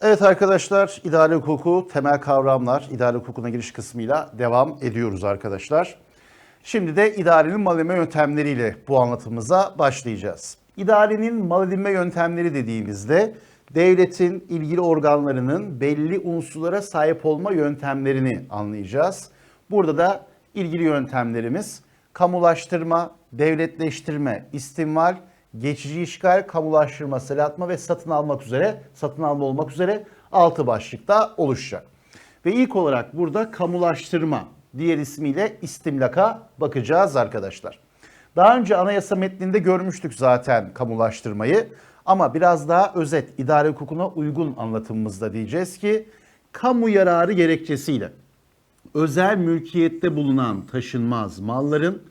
Evet arkadaşlar, idare hukuku, temel kavramlar, idare hukukuna giriş kısmıyla devam ediyoruz arkadaşlar. Şimdi de idarenin mal edinme yöntemleriyle bu anlatımıza başlayacağız. İdarenin mal edinme yöntemleri dediğimizde devletin ilgili organlarının belli unsurlara sahip olma yöntemlerini anlayacağız. Burada da ilgili yöntemlerimiz kamulaştırma, devletleştirme, istimval, geçici işgal, kamulaştırma, selatma ve satın almak üzere, satın alma olmak üzere altı başlıkta oluşacak. Ve ilk olarak burada kamulaştırma, diğer ismiyle istimlaka bakacağız arkadaşlar. Daha önce anayasa metninde görmüştük zaten kamulaştırmayı ama biraz daha özet, idare hukukuna uygun anlatımımızda diyeceğiz ki kamu yararı gerekçesiyle özel mülkiyette bulunan taşınmaz malların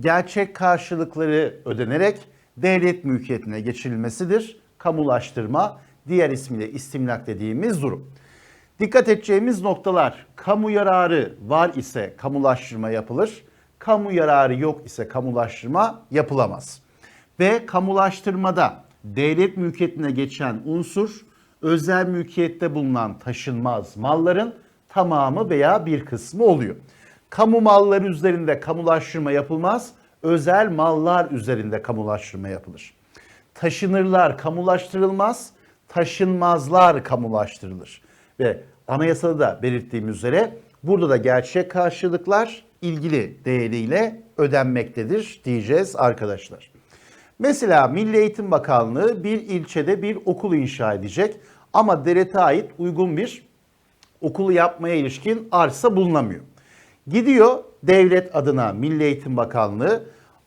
gerçek karşılıkları ödenerek devlet mülkiyetine geçirilmesidir. Kamulaştırma, diğer ismiyle istimlak dediğimiz durum. Dikkat edeceğimiz noktalar kamu yararı var ise kamulaştırma yapılır. Kamu yararı yok ise kamulaştırma yapılamaz. Ve kamulaştırmada devlet mülkiyetine geçen unsur özel mülkiyette bulunan taşınmaz malların tamamı veya bir kısmı oluyor. Kamu malları üzerinde kamulaştırma yapılmaz, özel mallar üzerinde kamulaştırma yapılır. Taşınırlar kamulaştırılmaz, taşınmazlar kamulaştırılır. Ve anayasada da belirttiğim üzere burada da gerçek karşılıklar ilgili değeriyle ödenmektedir diyeceğiz arkadaşlar. Mesela Milli Eğitim Bakanlığı bir ilçede bir okul inşa edecek ama devlete ait uygun bir okulu yapmaya ilişkin arsa bulunamıyor. Gidiyor devlet adına Milli Eğitim Bakanlığı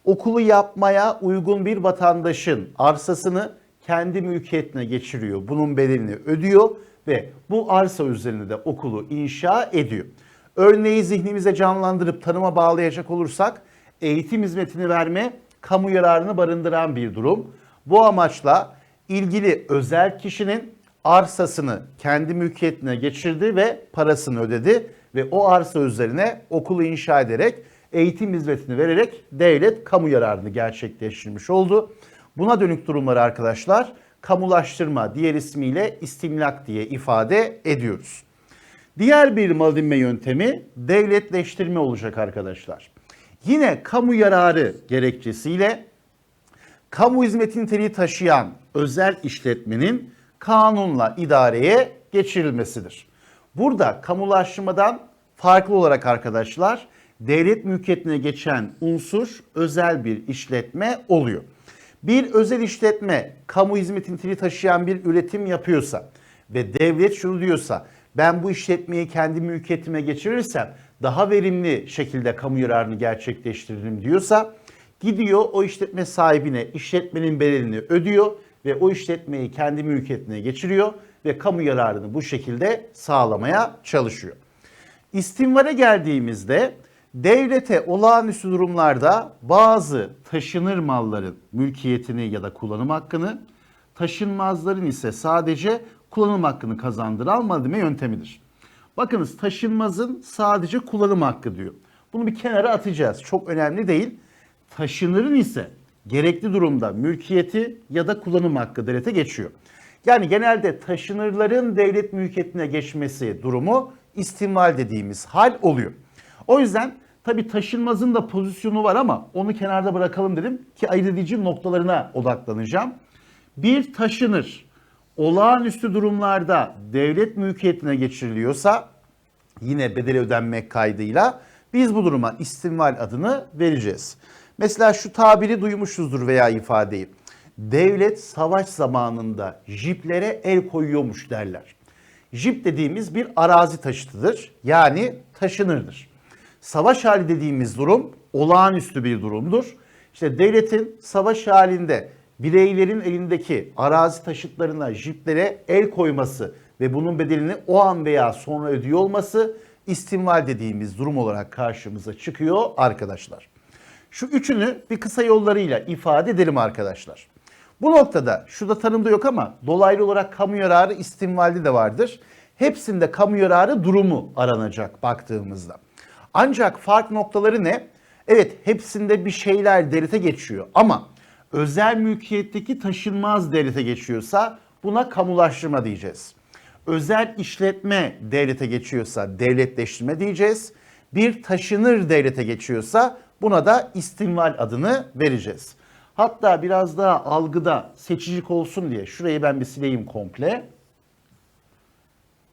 okulu yapmaya uygun bir vatandaşın arsasını kendi mülkiyetine geçiriyor. Bunun bedelini ödüyor ve bu arsa üzerinde de okulu inşa ediyor. Örneği zihnimize canlandırıp tanıma bağlayacak olursak eğitim hizmetini verme kamu yararını barındıran bir durum. Bu amaçla ilgili özel kişinin arsasını kendi mülkiyetine geçirdi ve parasını ödedi ve o arsa üzerine okulu inşa ederek eğitim hizmetini vererek devlet kamu yararını gerçekleştirmiş oldu. Buna dönük durumları arkadaşlar kamulaştırma diğer ismiyle istimlak diye ifade ediyoruz. Diğer bir mal yöntemi devletleştirme olacak arkadaşlar. Yine kamu yararı gerekçesiyle kamu hizmeti niteliği taşıyan özel işletmenin kanunla idareye geçirilmesidir. Burada kamulaştırmadan farklı olarak arkadaşlar devlet mülkiyetine geçen unsur özel bir işletme oluyor. Bir özel işletme kamu hizmeti niteliği taşıyan bir üretim yapıyorsa ve devlet şunu diyorsa ben bu işletmeyi kendi mülkiyetime geçirirsem daha verimli şekilde kamu yararını gerçekleştiririm diyorsa gidiyor o işletme sahibine işletmenin bedelini ödüyor ve o işletmeyi kendi mülkiyetine geçiriyor ve kamu yararını bu şekilde sağlamaya çalışıyor. İstimvale geldiğimizde devlete olağanüstü durumlarda bazı taşınır malların mülkiyetini ya da kullanım hakkını, taşınmazların ise sadece kullanım hakkını kazandıran mal edinme yöntemidir. Bakınız taşınmazın sadece kullanım hakkı diyor. Bunu bir kenara atacağız. Çok önemli değil. Taşınırın ise gerekli durumda mülkiyeti ya da kullanım hakkı devlete geçiyor. Yani genelde taşınırların devlet mülkiyetine geçmesi durumu istimval dediğimiz hal oluyor. O yüzden tabi taşınmazın da pozisyonu var ama onu kenarda bırakalım dedim ki ayırt edici noktalarına odaklanacağım. Bir taşınır olağanüstü durumlarda devlet mülkiyetine geçiriliyorsa yine bedeli ödenmek kaydıyla biz bu duruma istimval adını vereceğiz. Mesela şu tabiri duymuşuzdur veya ifadeyi. Devlet savaş zamanında jiplere el koyuyormuş derler. Jip dediğimiz bir arazi taşıtıdır. Yani taşınırdır. Savaş hali dediğimiz durum olağanüstü bir durumdur. İşte devletin savaş halinde bireylerin elindeki arazi taşıtlarına, jiplere el koyması ve bunun bedelini o an veya sonra ödüyor olması istimval dediğimiz durum olarak karşımıza çıkıyor arkadaşlar. Şu üçünü bir kısa yollarıyla ifade edelim arkadaşlar. Bu noktada şurada tanımda yok ama dolaylı olarak kamu yararı istimvalde de vardır. Hepsinde kamu yararı durumu aranacak baktığımızda. Ancak fark noktaları ne? Evet hepsinde bir şeyler devlete geçiyor ama özel mülkiyetteki taşınmaz devlete geçiyorsa buna kamulaştırma diyeceğiz. özel işletme devlete geçiyorsa devletleştirme diyeceğiz. Bir taşınır devlete geçiyorsa buna da istimval adını vereceğiz. Hatta biraz daha algıda seçicilik olsun diye şurayı ben bir sileyim komple.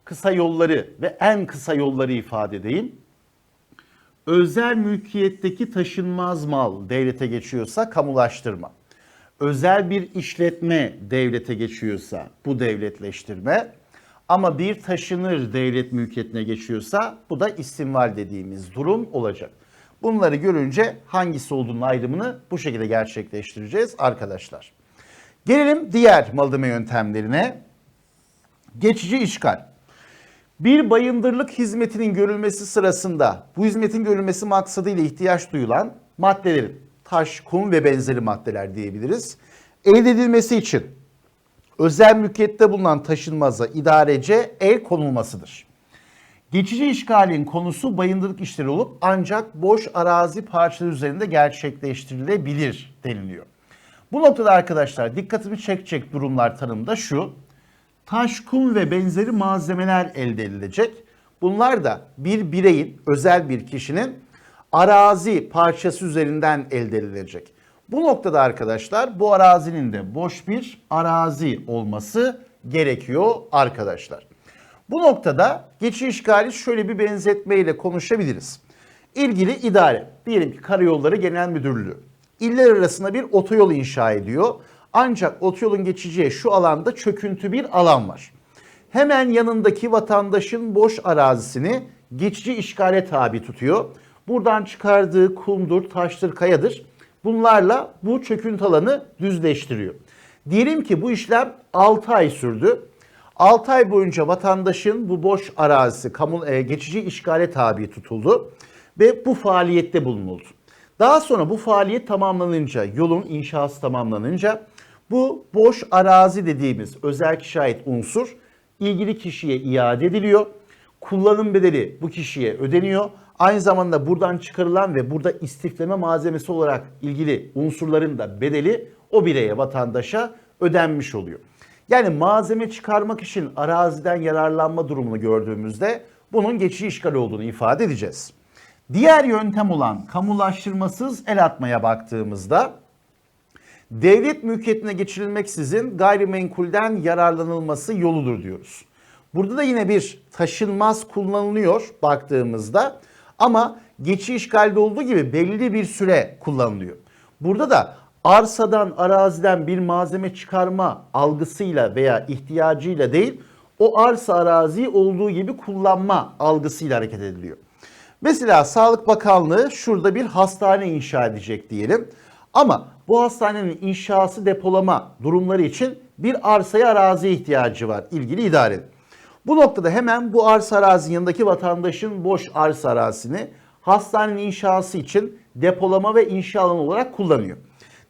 Kısa yolları ve en kısa yolları ifade edeyim. Özel mülkiyetteki taşınmaz mal devlete geçiyorsa kamulaştırma. Özel bir işletme devlete geçiyorsa bu devletleştirme. Ama bir taşınır devlet mülkiyetine geçiyorsa bu da istimval dediğimiz durum olacak. Bunları görünce hangisi olduğunun ayrımını bu şekilde gerçekleştireceğiz arkadaşlar. Gelelim diğer mal ödeme yöntemlerine. Geçici işgal. Bir bayındırlık hizmetinin görülmesi sırasında bu hizmetin görülmesi maksadıyla ihtiyaç duyulan maddelerin taş, kum ve benzeri maddeler diyebiliriz. Elde edilmesi için özel mülkiyette bulunan taşınmaza idarece el konulmasıdır. Geçici işgalin konusu bayındırlık işleri olup ancak boş arazi parçaları üzerinde gerçekleştirilebilir deniliyor. Bu noktada arkadaşlar dikkatimi çekecek durumlar tanımda şu. Taş, kum ve benzeri malzemeler elde edilecek. Bunlar da bir bireyin, özel bir kişinin arazi parçası üzerinden elde edilecek. Bu noktada arkadaşlar bu arazinin de boş bir arazi olması gerekiyor arkadaşlar. Bu noktada geçici işgali şöyle bir benzetmeyle konuşabiliriz. İlgili idare, diyelim ki Karayolları Genel Müdürlüğü, iller arasında bir otoyol inşa ediyor. Ancak otoyolun geçeceği şu alanda çöküntü bir alan var. Hemen yanındaki vatandaşın boş arazisini geçici işgale tabi tutuyor. Buradan çıkardığı kumdur, taştır, kayadır. Bunlarla bu çöküntü alanı düzleştiriyor. Diyelim ki bu işlem 6 ay sürdü. 6 ay boyunca vatandaşın bu boş arazisi kamu e, geçici işgale tabi tutuldu ve bu faaliyette bulunuldu. Daha sonra bu faaliyet tamamlanınca, yolun inşası tamamlanınca bu boş arazi dediğimiz özel kişiye ait unsur ilgili kişiye iade ediliyor. Kullanım bedeli bu kişiye ödeniyor. Aynı zamanda buradan çıkarılan ve burada istifleme malzemesi olarak ilgili unsurların da bedeli o bireye, vatandaşa ödenmiş oluyor. Yani malzeme çıkarmak için araziden yararlanma durumunu gördüğümüzde bunun geçici işgal olduğunu ifade edeceğiz. Diğer yöntem olan kamulaştırmasız el atmaya baktığımızda devlet mülkiyetine geçirilmeksizin gayrimenkulden yararlanılması yoludur diyoruz. Burada da yine bir taşınmaz kullanılıyor baktığımızda ama geçici işgalde olduğu gibi belli bir süre kullanılıyor. Burada da arsadan, araziden bir malzeme çıkarma algısıyla veya ihtiyacıyla değil, o arsa araziyi olduğu gibi kullanma algısıyla hareket ediliyor. Mesela Sağlık Bakanlığı şurada bir hastane inşa edecek diyelim. Ama bu hastanenin inşası depolama durumları için bir arsaya arazi ihtiyacı var ilgili idarenin. Bu noktada hemen bu arsa arazinin yanındaki vatandaşın boş arsa arazisini hastanenin inşası için depolama ve inşa alanı olarak kullanıyor.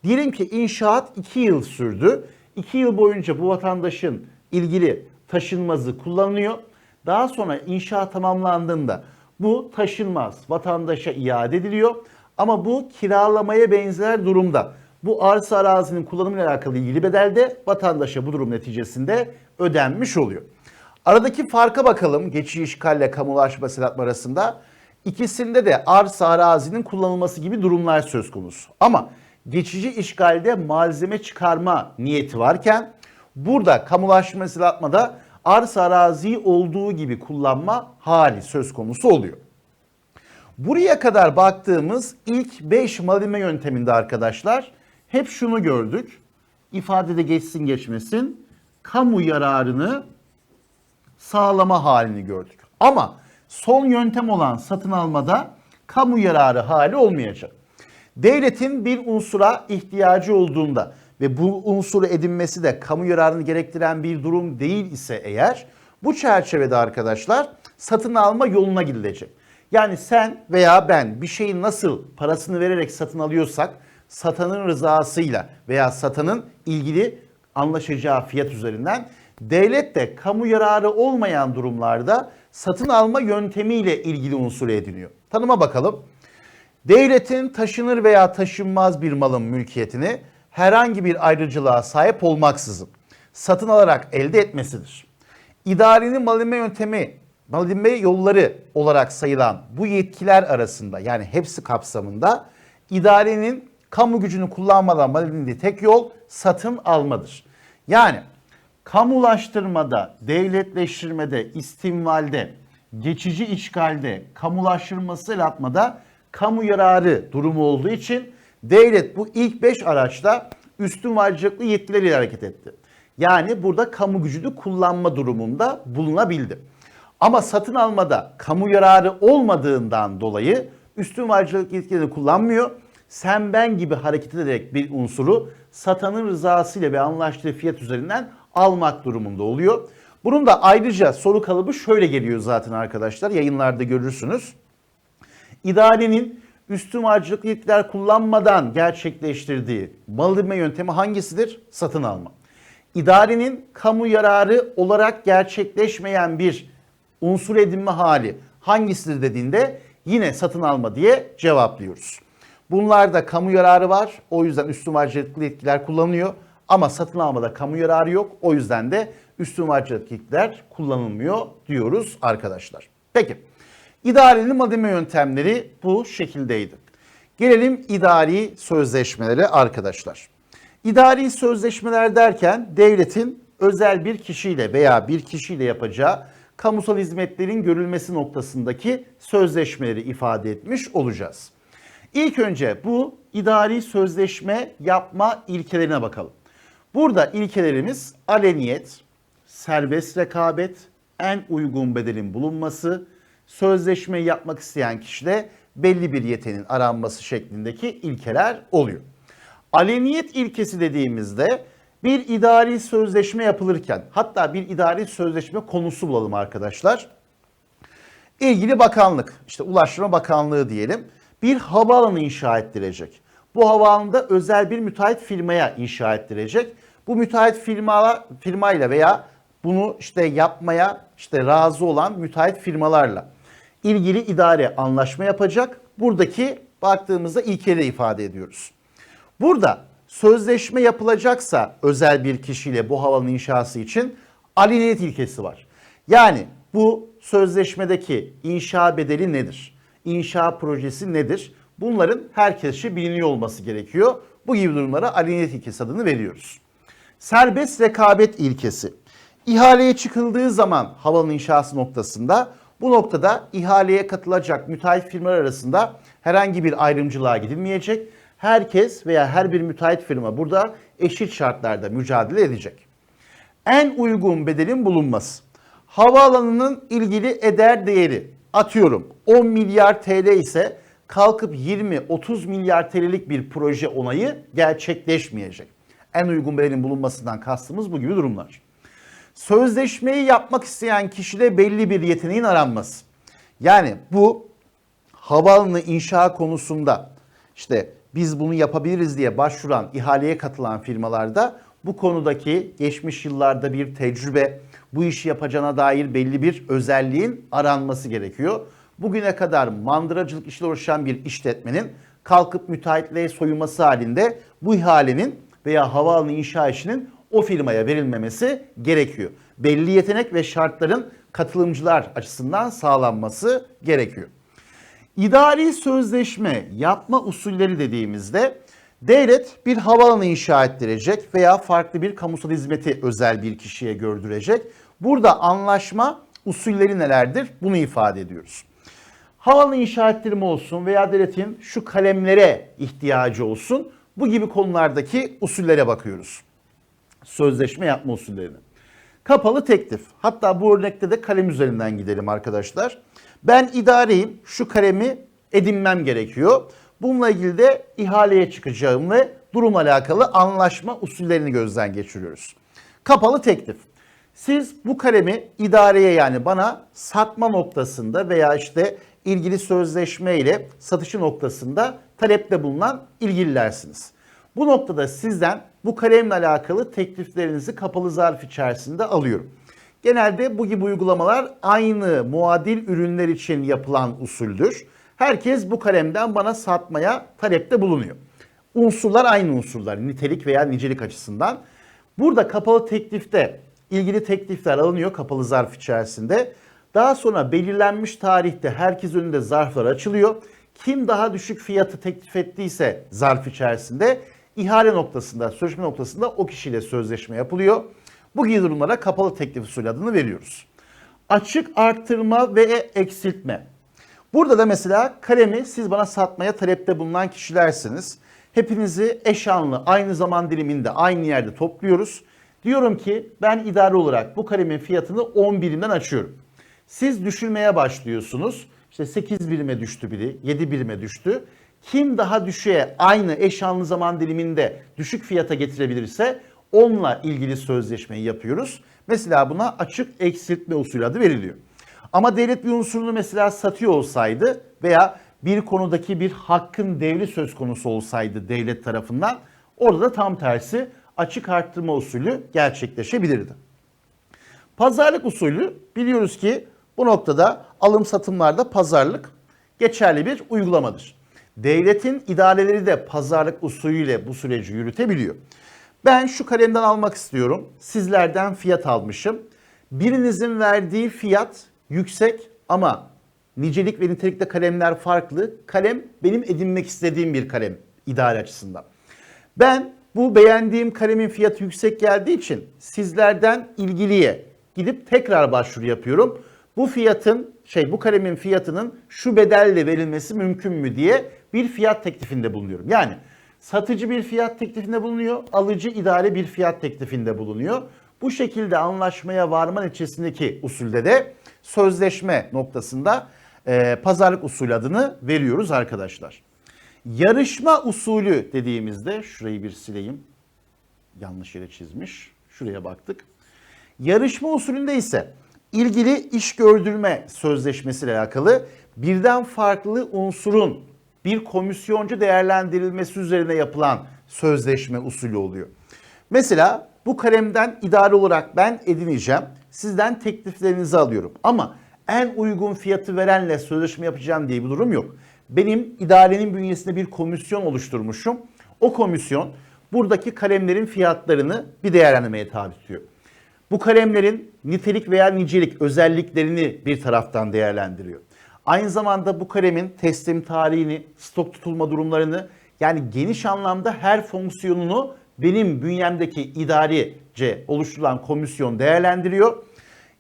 Diyelim ki inşaat 2 yıl sürdü. 2 yıl boyunca bu vatandaşın ilgili taşınmazı kullanılıyor. Daha sonra inşaat tamamlandığında bu taşınmaz vatandaşa iade ediliyor. Ama bu kiralamaya benzer durumda bu arsa arazinin kullanımıyla alakalı ilgili bedelde vatandaşa bu durum neticesinde ödenmiş oluyor. Aradaki farka bakalım geçici işgalle kamulaşma selatma arasında. İkisinde de arsa arazinin kullanılması gibi durumlar söz konusu. Ama geçici işgalde malzeme çıkarma niyeti varken burada kamulaşma selatmada arsa araziyi olduğu gibi kullanma hali söz konusu oluyor. Buraya kadar baktığımız ilk 5 malime yönteminde arkadaşlar hep şunu gördük. İfadede geçsin geçmesin kamu yararını sağlama halini gördük. Ama son yöntem olan satın almada kamu yararı hali olmayacak. Devletin bir unsura ihtiyacı olduğunda ve bu unsuru edinmesi de kamu yararını gerektiren bir durum değil ise eğer bu çerçevede arkadaşlar satın alma yoluna gidilecek. Yani sen veya ben bir şeyi nasıl parasını vererek satın alıyorsak satanın rızasıyla veya satanın ilgili anlaşacağı fiyat üzerinden devlet de kamu yararı olmayan durumlarda satın alma yöntemiyle ilgili unsur ediniyor. Tanıma bakalım. Devletin taşınır veya taşınmaz bir malın mülkiyetini herhangi bir ayrıcılığa sahip olmaksızın satın alarak elde etmesidir. İdarenin malime yöntemi, malime yolları olarak sayılan bu yetkiler arasında yani hepsi kapsamında idarenin kamu gücünü kullanmadan mal edindiği tek yol satın almadır. Yani kamulaştırmada, devletleştirmede, istimvalde, geçici işgalde, kamulaştırması el atmada kamu yararı durumu olduğu için devlet bu ilk 5 araçla üstün varlıcılıklı yetkileriyle hareket etti. Yani burada kamu gücünü kullanma durumunda bulunabildi. Ama satın almada kamu yararı olmadığından dolayı üstün varlıcılık yetkilerini kullanmıyor. Sen ben gibi hareket ederek bir unsuru satanın rızasıyla ve anlaştığı fiyat üzerinden almak durumunda oluyor. Bunun da ayrıca soru kalıbı şöyle geliyor zaten arkadaşlar. Yayınlarda görürsünüz. İdarenin üstün harcılıklı yetkiler kullanmadan gerçekleştirdiği mal edinme yöntemi hangisidir? Satın alma. İdarenin kamu yararı olarak gerçekleşmeyen bir unsur edinme hali hangisidir dediğinde yine satın alma diye cevaplıyoruz. Bunlarda kamu yararı var. O yüzden üstün harcılıklı yetkiler kullanılıyor. Ama satın almada kamu yararı yok. O yüzden de üstün harcılıklı yetkiler kullanılmıyor diyoruz arkadaşlar. Peki. İdarenin malzeme yöntemleri bu şekildeydi. Gelelim idari sözleşmelere arkadaşlar. İdari sözleşmeler derken devletin özel bir kişiyle veya bir kişiyle yapacağı kamusal hizmetlerin görülmesi noktasındaki sözleşmeleri ifade etmiş olacağız. İlk önce bu idari sözleşme yapma ilkelerine bakalım. Burada ilkelerimiz aleniyet, serbest rekabet, en uygun bedelin bulunması, sözleşme yapmak isteyen kişide belli bir yetenin aranması şeklindeki ilkeler oluyor. Aleniyet ilkesi dediğimizde bir idari sözleşme yapılırken hatta bir idari sözleşme konusu bulalım arkadaşlar. İlgili bakanlık işte Ulaştırma Bakanlığı diyelim bir havaalanı inşa ettirecek. Bu havaalanında özel bir müteahhit firmaya inşa ettirecek. Bu müteahhit firma firmayla veya bunu işte yapmaya işte razı olan müteahhit firmalarla ilgili idare anlaşma yapacak. Buradaki baktığımızda ilkeleri ifade ediyoruz. Burada sözleşme yapılacaksa özel bir kişiyle bu havanın inşası için aliniyet ilkesi var. Yani bu sözleşmedeki inşa bedeli nedir? İnşa projesi nedir? Bunların herkesçe biliniyor olması gerekiyor. Bu gibi durumlara aliniyet ilkesi adını veriyoruz. Serbest rekabet ilkesi. İhaleye çıkıldığı zaman havanın inşası noktasında bu noktada ihaleye katılacak müteahhit firmalar arasında herhangi bir ayrımcılığa gidilmeyecek. Herkes veya her bir müteahhit firma burada eşit şartlarda mücadele edecek. En uygun bedelin bulunması. Havaalanının ilgili eder değeri atıyorum 10 milyar TL ise kalkıp 20-30 milyar TL'lik bir proje onayı gerçekleşmeyecek. En uygun bedelin bulunmasından kastımız bu gibi durumlar. Sözleşmeyi yapmak isteyen kişide belli bir yeteneğin aranması. Yani bu havaalanı inşa konusunda işte biz bunu yapabiliriz diye başvuran, ihaleye katılan firmalarda bu konudaki geçmiş yıllarda bir tecrübe, bu işi yapacağına dair belli bir özelliğin aranması gerekiyor. Bugüne kadar mandıracılık işle uğraşan bir işletmenin kalkıp müteahhitliğe soyulması halinde bu ihalenin veya havaalanı inşa işinin o firmaya verilmemesi gerekiyor. Belli yetenek ve şartların katılımcılar açısından sağlanması gerekiyor. İdari sözleşme yapma usulleri dediğimizde devlet bir havaalanı inşa ettirecek veya farklı bir kamusal hizmeti özel bir kişiye gördürecek. Burada anlaşma usulleri nelerdir? Bunu ifade ediyoruz. Havaalanı inşa ettirme olsun veya devletin şu kalemlere ihtiyacı olsun. Bu gibi konulardaki usullere bakıyoruz. Sözleşme yapma usullerini. Kapalı teklif. Hatta bu örnekte de kalem üzerinden gidelim arkadaşlar. Ben idareyim. Şu kalemi edinmem gerekiyor. Bununla ilgili de ihaleye çıkacağım ve durum alakalı anlaşma usullerini gözden geçiriyoruz. Kapalı teklif. Siz bu kalemi idareye yani bana satma noktasında veya işte ilgili sözleşme ile satışı noktasında talepte bulunan ilgililersiniz. Bu noktada sizden bu kalemle alakalı tekliflerinizi kapalı zarf içerisinde alıyorum. Genelde bu gibi uygulamalar aynı muadil ürünler için yapılan usuldür. Herkes bu kalemden bana satmaya talepte bulunuyor. Unsurlar aynı unsurlar, nitelik veya nicelik açısından. Burada kapalı teklifte ilgili teklifler alınıyor kapalı zarf içerisinde. Daha sonra belirlenmiş tarihte herkes önünde zarflar açılıyor. Kim daha düşük fiyatı teklif ettiyse zarf içerisinde ihale noktasında, sözleşme noktasında o kişiyle sözleşme yapılıyor. Bu gibi durumlara kapalı teklif usulü adını veriyoruz. Açık arttırma ve eksiltme. Burada da mesela kalemi siz bana satmaya talepte bulunan kişilersiniz. Hepinizi eş anlı aynı zaman diliminde aynı yerde topluyoruz. Diyorum ki ben idare olarak bu kalemin fiyatını 10 birimden açıyorum. Siz düşürmeye başlıyorsunuz. İşte 8 birime düştü biri, 7 birime düştü. Kim daha düşüğe aynı eş anlı zaman diliminde düşük fiyata getirebilirse onunla ilgili sözleşmeyi yapıyoruz. Mesela buna açık eksiltme usulü adı veriliyor. Ama devlet bir unsurunu mesela satıyor olsaydı veya bir konudaki bir hakkın devri söz konusu olsaydı devlet tarafından orada da tam tersi açık arttırma usulü gerçekleşebilirdi. Pazarlık usulü biliyoruz ki bu noktada alım satımlarda pazarlık geçerli bir uygulamadır. Devletin idareleri de pazarlık usulüyle bu süreci yürütebiliyor. Ben şu kalemden almak istiyorum. Sizlerden fiyat almışım. Birinizin verdiği fiyat yüksek ama nicelik ve nitelikte kalemler farklı. Kalem benim edinmek istediğim bir kalem idare açısından. Ben bu beğendiğim kalemin fiyatı yüksek geldiği için sizlerden ilgiliye gidip tekrar başvuru yapıyorum. Bu fiyatın şey bu kalemin fiyatının şu bedelle verilmesi mümkün mü diye bir fiyat teklifinde bulunuyorum. Yani satıcı bir fiyat teklifinde bulunuyor, alıcı idare bir fiyat teklifinde bulunuyor. Bu şekilde anlaşmaya varma neticesindeki usulde de sözleşme noktasında e, pazarlık usulü adını veriyoruz arkadaşlar. Yarışma usulü dediğimizde şurayı bir sileyim. Yanlış yere çizmiş. Şuraya baktık. Yarışma usulünde ise ilgili iş gördürme sözleşmesiyle alakalı birden farklı unsurun bir komisyoncu değerlendirilmesi üzerine yapılan sözleşme usulü oluyor. Mesela bu kalemden idare olarak ben edineceğim. Sizden tekliflerinizi alıyorum. Ama en uygun fiyatı verenle sözleşme yapacağım diye bir durum yok. Benim idarenin bünyesinde bir komisyon oluşturmuşum. O komisyon buradaki kalemlerin fiyatlarını bir değerlendirmeye tabi tutuyor. Bu kalemlerin nitelik veya nicelik özelliklerini bir taraftan değerlendiriyor. Aynı zamanda bu kalemin teslim tarihini, stok tutulma durumlarını yani geniş anlamda her fonksiyonunu benim bünyemdeki idarece oluşturulan komisyon değerlendiriyor.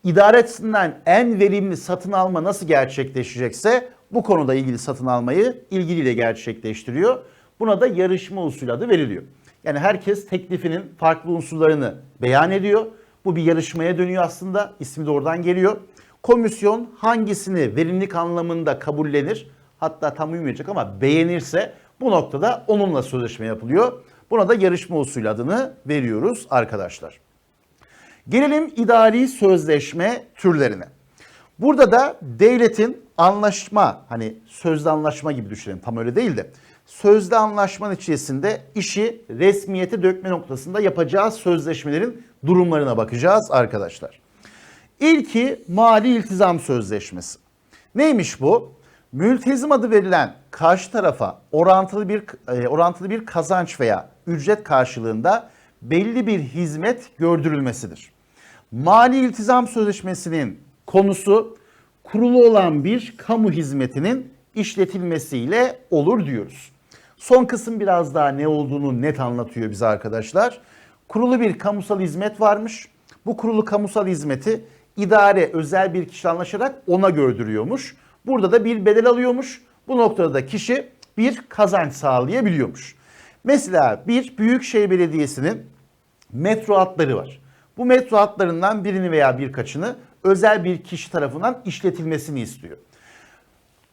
İdare açısından en verimli satın alma nasıl gerçekleşecekse bu konuda ilgili satın almayı ilgiliyle gerçekleştiriyor. Buna da yarışma usulü adı veriliyor. Yani herkes teklifinin farklı unsurlarını beyan ediyor. Bu bir yarışmaya dönüyor aslında. İsmi de oradan geliyor. Komisyon hangisini verimlilik anlamında kabullenir hatta tam uymayacak ama beğenirse bu noktada onunla sözleşme yapılıyor. Buna da yarışma usulü adını veriyoruz arkadaşlar. Gelelim idari sözleşme türlerine. Burada da devletin anlaşma hani sözlü anlaşma gibi düşünelim tam öyle değil de sözlü anlaşmanın içerisinde işi resmiyete dökme noktasında yapacağı sözleşmelerin durumlarına bakacağız arkadaşlar. İlki mali iltizam sözleşmesi. Neymiş bu? Mültezim adı verilen karşı tarafa orantılı bir e, orantılı bir kazanç veya ücret karşılığında belli bir hizmet gördürülmesidir. Mali iltizam sözleşmesinin konusu kurulu olan bir kamu hizmetinin işletilmesiyle olur diyoruz. Son kısım biraz daha ne olduğunu net anlatıyor bize arkadaşlar. Kurulu bir kamusal hizmet varmış. Bu kurulu kamusal hizmeti idare özel bir kişi anlaşarak ona gördürüyormuş. Burada da bir bedel alıyormuş. Bu noktada da kişi bir kazanç sağlayabiliyormuş. Mesela bir büyükşehir belediyesinin metro hatları var. Bu metro hatlarından birini veya birkaçını özel bir kişi tarafından işletilmesini istiyor.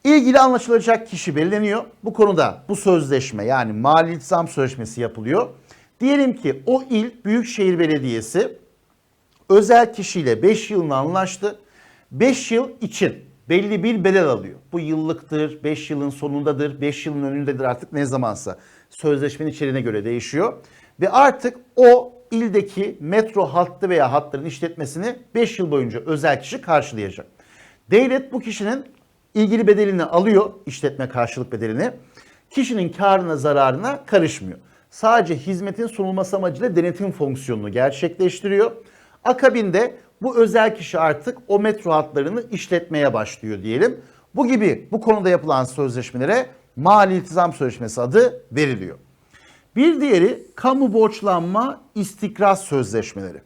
İlgili anlaşılacak kişi belirleniyor. Bu konuda bu sözleşme yani mali iltizam sözleşmesi yapılıyor. Diyelim ki o il Büyükşehir Belediyesi özel kişiyle 5 yılını anlaştı. 5 yıl için belli bir bedel alıyor. Bu yıllıktır, 5 yılın sonundadır, 5 yılın önündedir artık ne zamansa. Sözleşmenin içeriğine göre değişiyor. Ve artık o ildeki metro hattı veya hatların işletmesini 5 yıl boyunca özel kişi karşılayacak. Devlet bu kişinin ilgili bedelini alıyor, işletme karşılık bedelini. Kişinin karına zararına karışmıyor. Sadece hizmetin sunulması amacıyla denetim fonksiyonunu gerçekleştiriyor. Akabinde bu özel kişi artık o metro hatlarını işletmeye başlıyor diyelim. Bu gibi bu konuda yapılan sözleşmelere mali iltizam sözleşmesi adı veriliyor. Bir diğeri kamu borçlanma istikraz sözleşmeleri.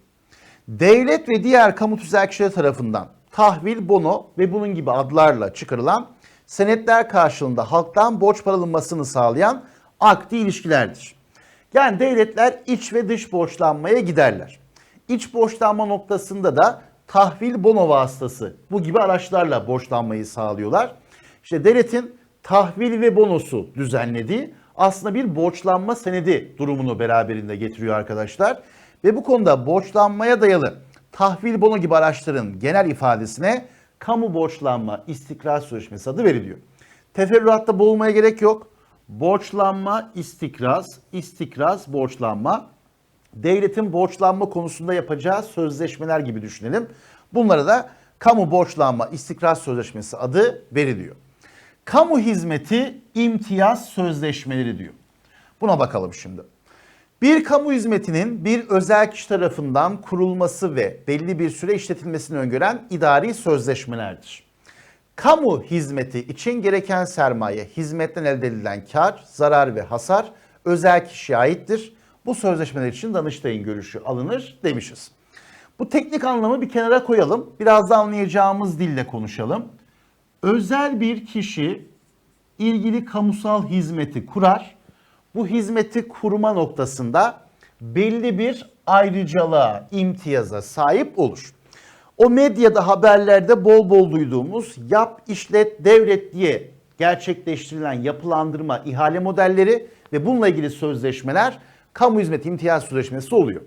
Devlet ve diğer kamu tüzel kişileri tarafından tahvil, bono ve bunun gibi adlarla çıkarılan senetler karşılığında halktan borç para alınmasını sağlayan akdi ilişkilerdir. Yani devletler iç ve dış borçlanmaya giderler. İç borçlanma noktasında da tahvil bono vasıtası bu gibi araçlarla borçlanmayı sağlıyorlar. İşte devletin tahvil ve bonosu düzenlediği aslında bir borçlanma senedi durumunu beraberinde getiriyor arkadaşlar. Ve bu konuda borçlanmaya dayalı tahvil bono gibi araçların genel ifadesine kamu borçlanma istikrar sözleşmesi adı veriliyor. Teferruatta boğulmaya gerek yok. Borçlanma, istikraz, istikraz, borçlanma devletin borçlanma konusunda yapacağı sözleşmeler gibi düşünelim. Bunlara da kamu borçlanma istikrar sözleşmesi adı veriliyor. Kamu hizmeti imtiyaz sözleşmeleri diyor. Buna bakalım şimdi. Bir kamu hizmetinin bir özel kişi tarafından kurulması ve belli bir süre işletilmesini öngören idari sözleşmelerdir. Kamu hizmeti için gereken sermaye, hizmetten elde edilen kar, zarar ve hasar özel kişiye aittir. Bu sözleşmeler için Danıştay'ın görüşü alınır demişiz. Bu teknik anlamı bir kenara koyalım. Biraz da anlayacağımız dille konuşalım. Özel bir kişi ilgili kamusal hizmeti kurar. Bu hizmeti kurma noktasında belli bir ayrıcalığa, imtiyaza sahip olur. O medyada haberlerde bol bol duyduğumuz yap, işlet, devlet diye gerçekleştirilen yapılandırma, ihale modelleri ve bununla ilgili sözleşmeler kamu hizmeti imtiyaz sözleşmesi oluyor.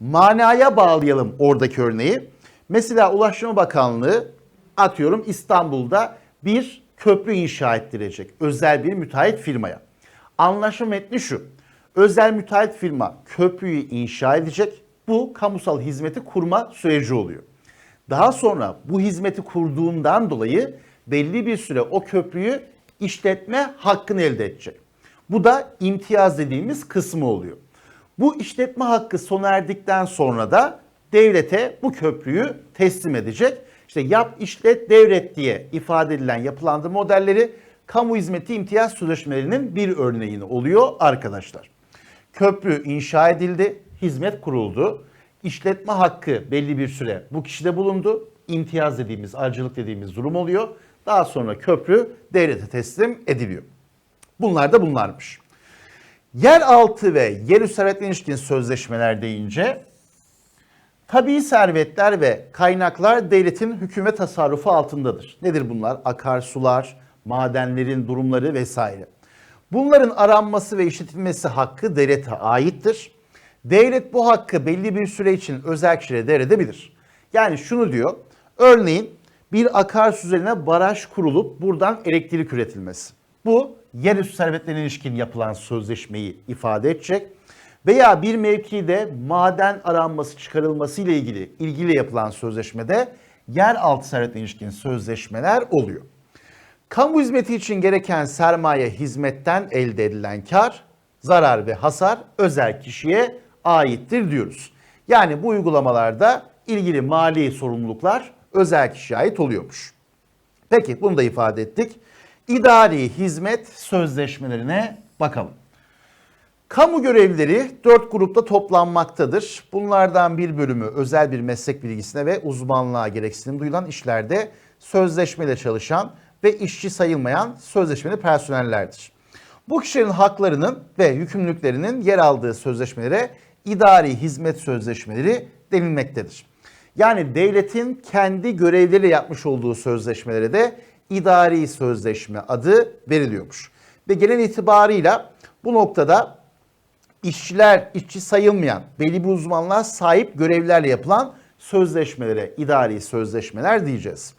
Manaya bağlayalım oradaki örneği. Mesela Ulaştırma Bakanlığı atıyorum İstanbul'da bir köprü inşa ettirecek özel bir müteahhit firmaya. Anlaşma metni şu. Özel müteahhit firma köprüyü inşa edecek. Bu kamusal hizmeti kurma süreci oluyor. Daha sonra bu hizmeti kurduğundan dolayı belli bir süre o köprüyü işletme hakkını elde edecek. Bu da imtiyaz dediğimiz kısmı oluyor. Bu işletme hakkı sona erdikten sonra da devlete bu köprüyü teslim edecek. İşte yap, işlet, devlet diye ifade edilen yapılandırma modelleri kamu hizmeti imtiyaz sözleşmelerinin bir örneğini oluyor arkadaşlar. Köprü inşa edildi, hizmet kuruldu. İşletme hakkı belli bir süre bu kişide bulundu. İmtiyaz dediğimiz, aracılık dediğimiz durum oluyor. Daha sonra köprü devlete teslim ediliyor. Bunlar da bunlarmış. Yeraltı ve yerüstü servetlerine ilişkin sözleşmeler deyince tabii servetler ve kaynaklar devletin hükümet tasarrufu altındadır. Nedir bunlar? Akarsular, madenlerin durumları vesaire. Bunların aranması ve işletilmesi hakkı devlete aittir. Devlet bu hakkı belli bir süre için özel kişilere devredebilir. Yani şunu diyor. Örneğin bir akarsu üzerine baraj kurulup buradan elektrik üretilmesi. Bu yerüstü servetlerine ilişkin yapılan sözleşmeyi ifade edecek. Veya bir mevkide maden aranması çıkarılması ile ilgili ilgili yapılan sözleşmede yeraltı servetlerine ilişkin sözleşmeler oluyor. Kamu hizmeti için gereken sermaye hizmetten elde edilen kar, zarar ve hasar özel kişiye aittir diyoruz. Yani bu uygulamalarda ilgili mali sorumluluklar özel kişiye ait oluyormuş. Peki bunu da ifade ettik. İdari hizmet sözleşmelerine bakalım. Kamu görevlileri dört grupta toplanmaktadır. Bunlardan bir bölümü özel bir meslek bilgisine ve uzmanlığa gereksinim duyulan işlerde sözleşmeyle çalışan ve işçi sayılmayan sözleşmeli personellerdir. Bu kişilerin haklarının ve yükümlülüklerinin yer aldığı sözleşmelere idari hizmet sözleşmeleri denilmektedir. Yani devletin kendi görevleriyle yapmış olduğu sözleşmelere de idari sözleşme adı veriliyormuş. Ve genel itibarıyla bu noktada işçiler, işçi sayılmayan, belli bir uzmanlığa sahip görevlerle yapılan sözleşmelere idari sözleşmeler diyeceğiz.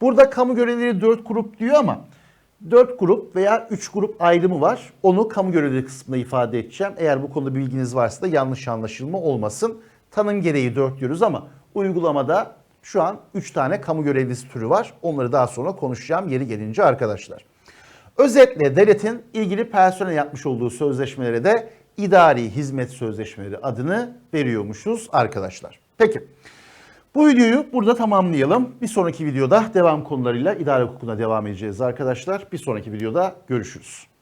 Burada kamu görevlileri 4 grup diyor ama 4 grup veya 3 grup ayrımı var. Onu kamu görevlileri kısmında ifade edeceğim. Eğer bu konuda bilginiz varsa da yanlış anlaşılma olmasın. Tanım gereği 4 diyoruz ama uygulamada şu an 3 tane kamu görevlisi türü var. Onları daha sonra konuşacağım yeri gelince arkadaşlar. Özetle devletin ilgili personel yapmış olduğu sözleşmelere de idari hizmet sözleşmeleri adını veriyormuşuz arkadaşlar. Peki. Bu videoyu burada tamamlayalım. Bir sonraki videoda devam konularıyla idare hukukuna devam edeceğiz arkadaşlar. Bir sonraki videoda görüşürüz.